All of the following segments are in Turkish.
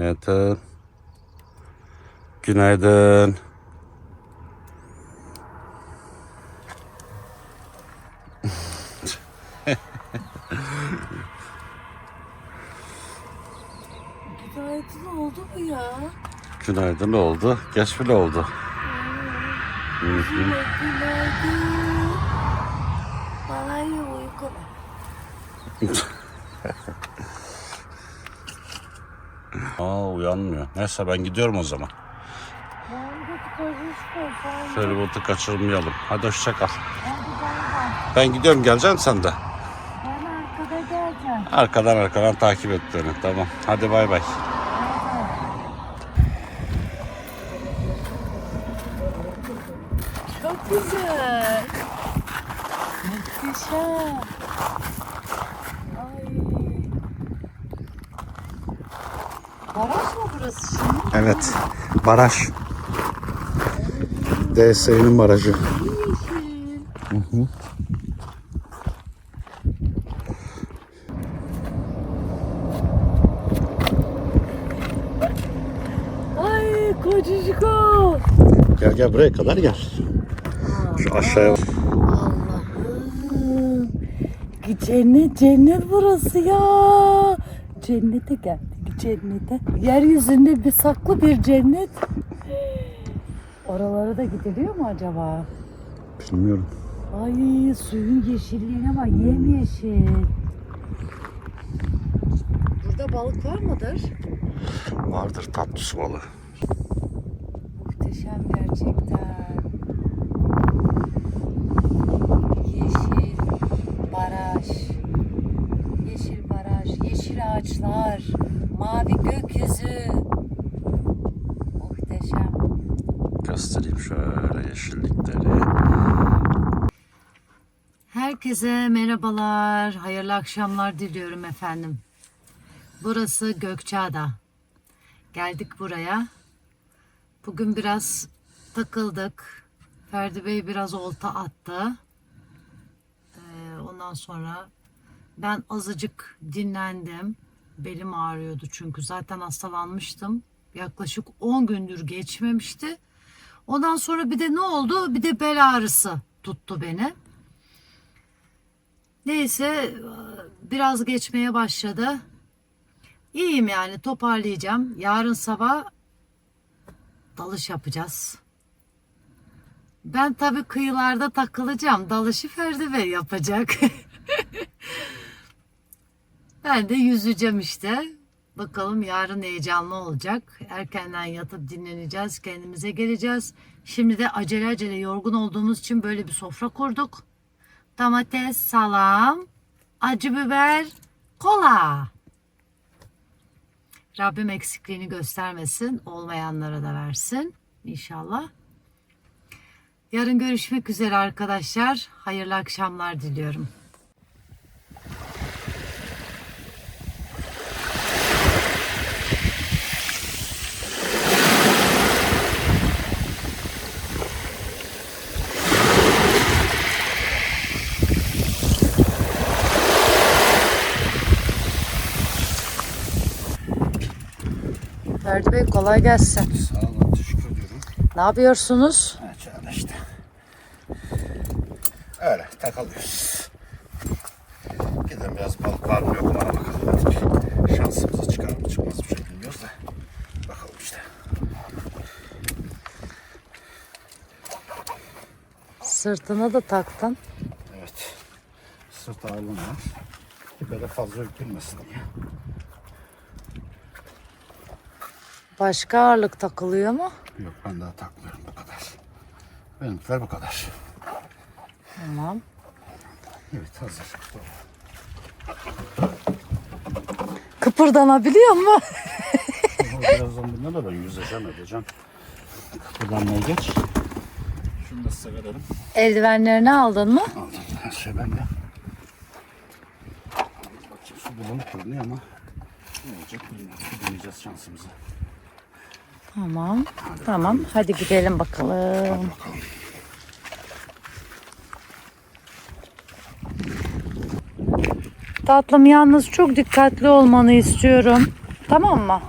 Hayatım. Günaydın. Günaydın oldu mu ya? Günaydın oldu. Geç bile oldu. Günaydın. Günaydın. Bana iyi uyku. Aa uyanmıyor. Neyse ben gidiyorum o zaman. Ben de konuşma sen. Şöyle botu kaçırmayalım. Hadi hoşça kal. Ben gidiyorum geleceksin sen de. Ben arkada geleceğim. Arkadan arkadan takip et beni. Tamam. Hadi bay bay. Çok güzel. Muhteşem. Ay. Baraj mı burası şimdi? Evet. Baraj. DS'nin barajı. Yeşil. Ay kocacıko. Gel gel buraya kadar gel. Şu aşağıya Allah'ım. Cennet cennet burası ya. Cennete geldik cennete. Yeryüzünde bir saklı bir cennet. Oralara da gidiliyor mu acaba? Bilmiyorum. Ay suyun yeşilliğine bak yemyeşil. Burada balık var mıdır? Vardır tatlı su balığı. Muhteşem gerçekten. Yeşil baraj. Yeşil baraj, yeşil ağaçlar, mavi gökyüzü. Muhteşem. Göstereyim şöyle yeşillikleri. Herkese merhabalar, hayırlı akşamlar diliyorum efendim. Burası Gökçeada. Geldik buraya. Bugün biraz takıldık. Ferdi Bey biraz olta attı. Ee, ondan sonra ben azıcık dinlendim. Belim ağrıyordu çünkü zaten hastalanmıştım. Yaklaşık 10 gündür geçmemişti. Ondan sonra bir de ne oldu? Bir de bel ağrısı tuttu beni. Neyse biraz geçmeye başladı. İyiyim yani toparlayacağım. Yarın sabah dalış yapacağız. Ben tabii kıyılarda takılacağım. Dalışı Ferdi Bey yapacak. ben de yüzeceğim işte. Bakalım yarın heyecanlı olacak. Erkenden yatıp dinleneceğiz. Kendimize geleceğiz. Şimdi de acele acele yorgun olduğumuz için böyle bir sofra kurduk domates, salam, acı biber, kola. Rabbim eksikliğini göstermesin, olmayanlara da versin inşallah. Yarın görüşmek üzere arkadaşlar. Hayırlı akşamlar diliyorum. Ferdi Bey kolay gelsin. Sağ olun teşekkür ediyorum. Ne yapıyorsunuz? Evet şöyle işte. Öyle takılıyoruz. Gidin biraz balık var mı yok mu ona bakalım. Hadi bir şansımıza çıkar mı çıkmaz mı şey bilmiyoruz da. Bakalım işte. Sırtına da taktın. Evet. Sırt ağırlığım var. Böyle fazla yüklenmesin diye. Başka ağırlık takılıyor mu? Yok ben daha takmıyorum bu kadar. Benimkiler bu kadar. Tamam. Evet hazır. Kıpırdanabiliyor mu? Birazdan bunlarla ben yüzeceğim edeceğim. Kullanmaya geç. Şunu da size verelim. Eldivenlerini aldın mı? Aldım her şey bende. Bakayım su bulanık görünüyor ama ne olacak bilmiyorum. Deneyeceğiz şansımızı. Tamam. Tamam. Hadi gidelim bakalım. Bakalım. Tatlım yalnız çok dikkatli olmanı istiyorum. Tamam mı?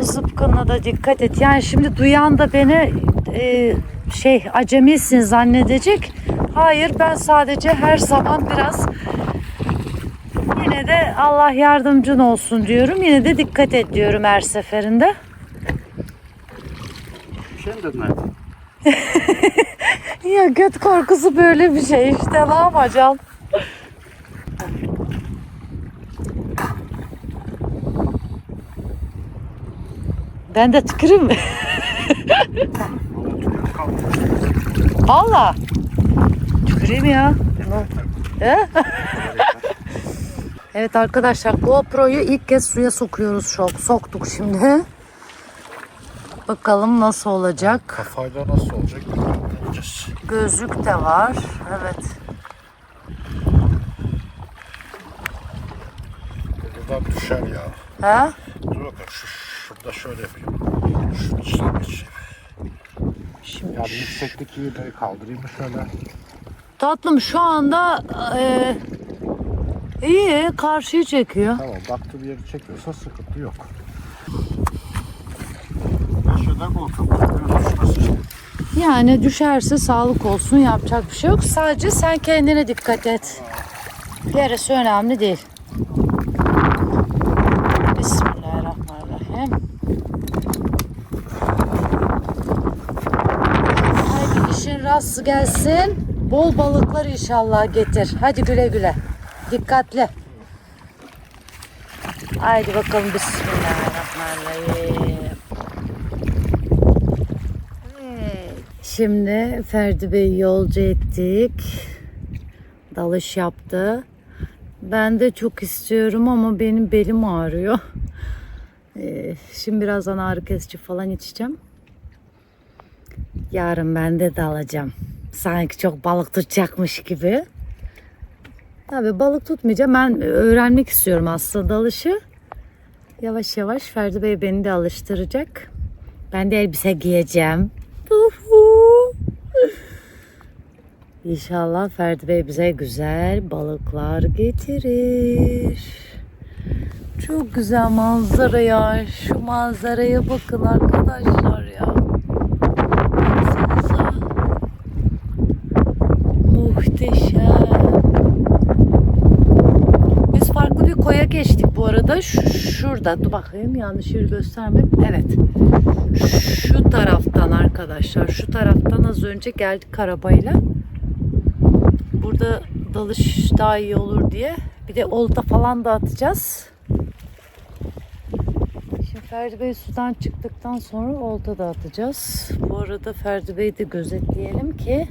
Zıpkınla da dikkat et. Yani şimdi duyan da beni e, şey acemisin zannedecek. Hayır ben sadece her zaman biraz yine de Allah yardımcın olsun diyorum. Yine de dikkat et diyorum her seferinde. Şey mi? Ya göt korkusu böyle bir şey işte ne yapacağım? Ben de tüküreyim mi? Valla. Tüküreyim ya. Evet arkadaşlar GoPro'yu ilk kez suya sokuyoruz çok. Soktuk şimdi. Bakalım nasıl olacak. Kafayla nasıl olacak? Göreceğiz. Gözlük de var. Evet. Buradan düşer ya. Ha? Dur bakalım şu, şurada şöyle yapayım. Şunun içine geçeyim. Şimdi Yani yüksekteki iğneyi kaldırayım mı şöyle? tatlım şu anda e, iyi karşıyı çekiyor. Tamam baktığım yeri çekiyorsa sıkıntı yok. Biraz düşmesin. Yani düşerse sağlık olsun yapacak bir şey yok. Sadece sen kendine dikkat et. Gerisi önemli değil. Bismillahirrahmanirrahim. Haydi işin rast gelsin. Bol balıklar inşallah getir. Hadi güle güle. Dikkatli. Haydi bakalım Bismillahirrahmanirrahim. Evet. Şimdi Ferdi Bey yolcu ettik. Dalış yaptı. Ben de çok istiyorum ama benim belim ağrıyor. Ee, şimdi birazdan ağrı kesici falan içeceğim. Yarın ben de dalacağım. Sanki çok balık tutacakmış gibi. Tabii balık tutmayacağım. Ben öğrenmek istiyorum aslında dalışı. Yavaş yavaş Ferdi Bey beni de alıştıracak. Ben de elbise giyeceğim. İnşallah Ferdi Bey bize güzel balıklar getirir. Çok güzel manzara ya. Şu manzaraya bakın arkadaşlar ya. Baksanıza. Muhteşem. Biz farklı bir koya geçtik bu arada. Ş- şurada. Dur bakayım yanlış yeri göstermeyeyim. Evet. Şu taraftan arkadaşlar. Şu taraftan az önce geldik arabayla. Burada dalış daha iyi olur diye. Bir de olta falan da atacağız. Şimdi Ferdi Bey sudan çıktıktan sonra olta da atacağız. Bu arada Ferdi Bey'i de gözetleyelim ki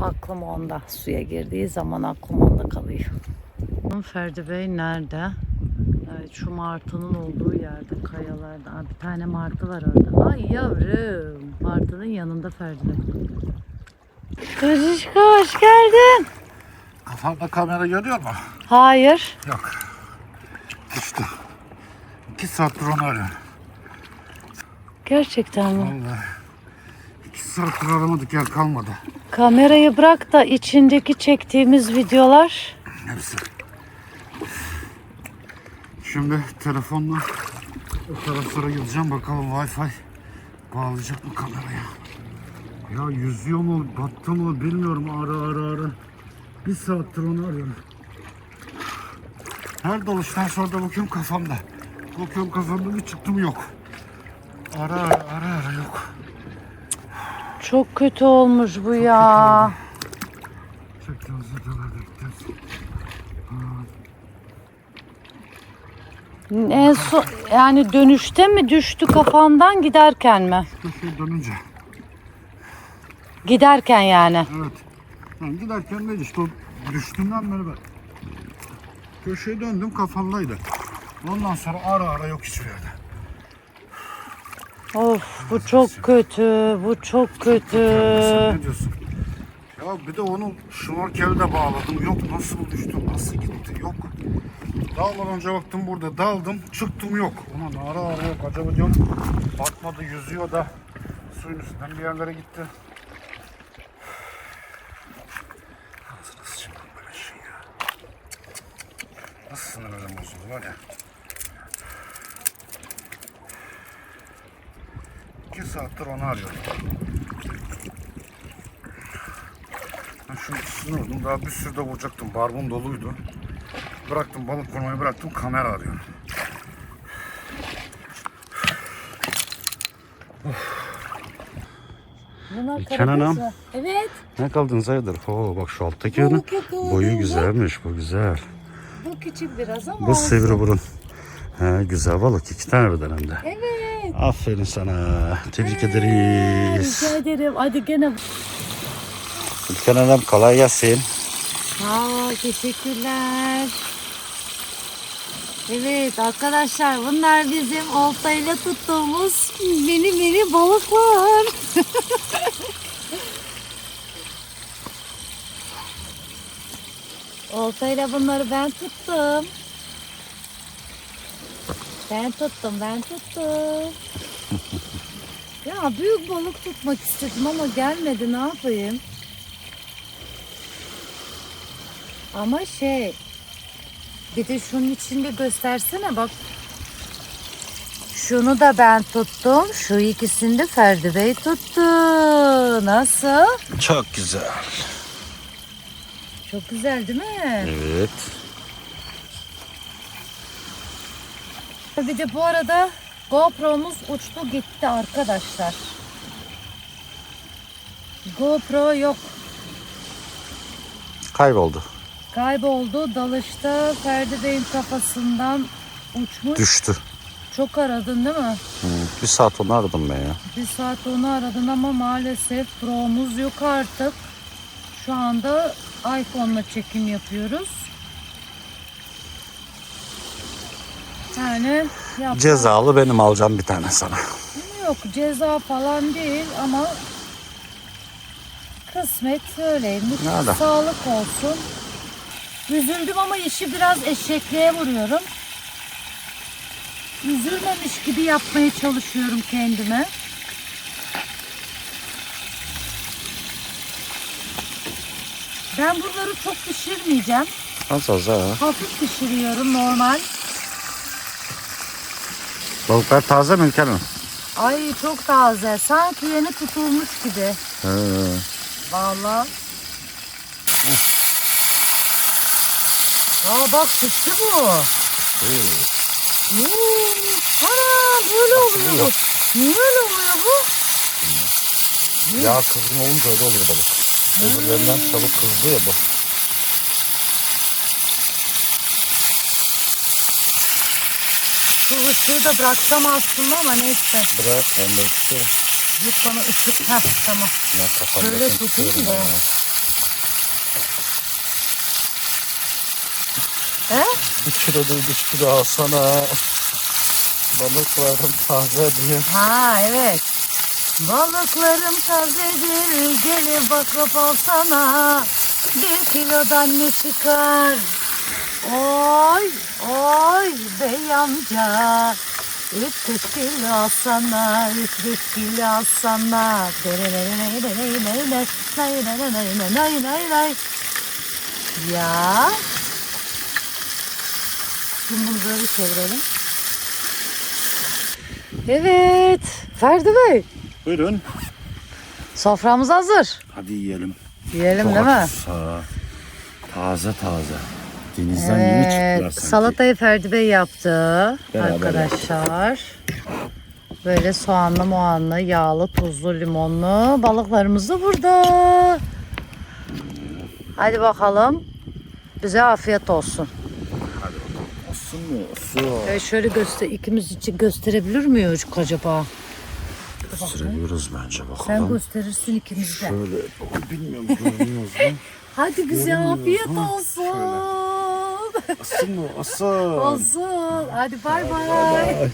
aklım onda. Suya girdiği zaman aklım onda kalıyor. Ferdi Bey nerede? Evet şu martının olduğu yerde kayalarda. Bir tane martı var orada. Ay yavrum. Martının yanında Ferdi Bey. Kızışka hoş geldin. Kafamda kamera görüyor mu? Hayır. Yok. İşte. İki saattir onu arıyorum. Gerçekten mi? Vallahi. İki saattir aramadık yer kalmadı. Kamerayı bırak da içindeki çektiğimiz videolar. Hepsi. Şimdi telefonla o taraflara gideceğim bakalım Wi-Fi bağlayacak mı kameraya. Ya yüzüyor mu battı mı bilmiyorum ara ara ara. Bir saattir onu arıyorum. Her dalıştan sonra da bakıyorum kafamda. Bakıyorum kafamda bir çıktım yok. Ara ara ara ara yok. Çok kötü olmuş bu ya. Videolar da gitti. En son yani dönüşte mi düştü kafandan giderken mi? Köşeye dönünce. Giderken yani. Evet. Yani giderken ne işte o düştüğümden beri ben köşeye döndüm kafamdaydı. Ondan sonra ara ara yok hiçbir yerde. Of bu çok kötü. Bu çok kötü. Sen ne diyorsun? Ya bir de onu şnorkelde bağladım. Yok nasıl düştü, nasıl gitti yok. Dalmadan önce baktım burada daldım çıktım yok. Ulan ara ara yok acaba diyorum batmadı yüzüyor da suyun üstünden bir yerlere gitti. Ağzına sıçayım ben böyle şey ya. Nasıl sinirlerim bozuldu var ya. saattir onu arıyorum. Ben şu ikisini vurdum. Daha bir sürü de vuracaktım. Barbun doluydu. Bıraktım balık vurmayı bıraktım. Kamera arıyorum. Bunlar Kenan Hanım. karagöz mü? Evet. Ne kaldınız hayırdır? Oo bak şu alttaki yakaladım. boyu güzelmiş bu güzel. Bu küçük biraz ama Bu olsun. sivri burun. He, güzel balık iki tane birden hem de. Evet. Aferin sana. Tebrik ederiz. Rica ederim. Hadi gene. İlkan Hanım kolay gelsin. Ol. Teşekkürler. Evet arkadaşlar bunlar bizim oltayla tuttuğumuz mini mini balıklar. oltayla bunları ben tuttum. Ben tuttum, ben tuttum. ya büyük balık tutmak istedim ama gelmedi ne yapayım? Ama şey bir de şunun içinde göstersene bak. Şunu da ben tuttum. Şu ikisini de Ferdi Bey tuttu. Nasıl? Çok güzel. Çok güzel değil mi? Evet. Bir de bu arada GoPro'muz uçtu gitti arkadaşlar. GoPro yok. Kayboldu. Kayboldu. Dalışta Ferdi Bey'in kafasından uçmuş. Düştü. Çok aradın değil mi? Bir saat onu aradım ben ya. Bir saat onu aradın ama maalesef Pro'muz yok artık. Şu anda iPhone'la çekim yapıyoruz. Yani yapacak- Cezalı benim alacağım bir tane sana. Yok ceza falan değil ama kısmet öyleymiş. Nada. Sağlık olsun. Üzüldüm ama işi biraz eşekliğe vuruyorum. Üzülmemiş gibi yapmaya çalışıyorum kendime. Ben bunları çok pişirmeyeceğim. Az az ha. Hafif pişiriyorum normal. Balıklar taze mi Hanım? Ay çok taze. Sanki yeni tutulmuş gibi. He. Vallahi. Aa bak çıktı bu. Oo. Ana böyle oluyor bu. Niye öyle oluyor bu? Yağ kızgın olunca öyle olur balık. Öbürlerinden çabuk kızdı ya bu. Şu ışığı da bıraksam aslında ama neyse. Bırak ben de istiyorum. Git bana ışık. Heh tamam. Ben kafamda Şöyle tutayım da. He? Bir kilo değil üç kilo alsana. Balıklarım taze diye. Ha evet. Balıklarım tazedir gelip bakrop alsana Bir kilodan ne çıkar Oy oy bey amca Üç üç kilo alsana Üç üç kilo alsana Ya Şimdi bunu böyle çevirelim Evet Ferdi Bey Buyurun. Soframız hazır. Hadi yiyelim. Yiyelim Çok değil mi? Taze taze. Denizden yeni çıktılar Evet. sanki. Salatayı Ferdi Bey yaptı Beraber arkadaşlar. Böyle soğanlı, muanlı, yağlı, tuzlu, limonlu balıklarımız da burada. Hadi bakalım. Bize afiyet olsun. Olsun mu? Su. Evet, şöyle göster, ikimiz için gösterebilir miyiz acaba? Gösterebiliyoruz bence Sen bakalım. gösterirsin ikimiz de. Şöyle bilmiyorum görünüyoruz mu? Hadi Görünüyoruz, afiyet olsun. Asıl mı? Asıl. Olsun. Hadi bay bay.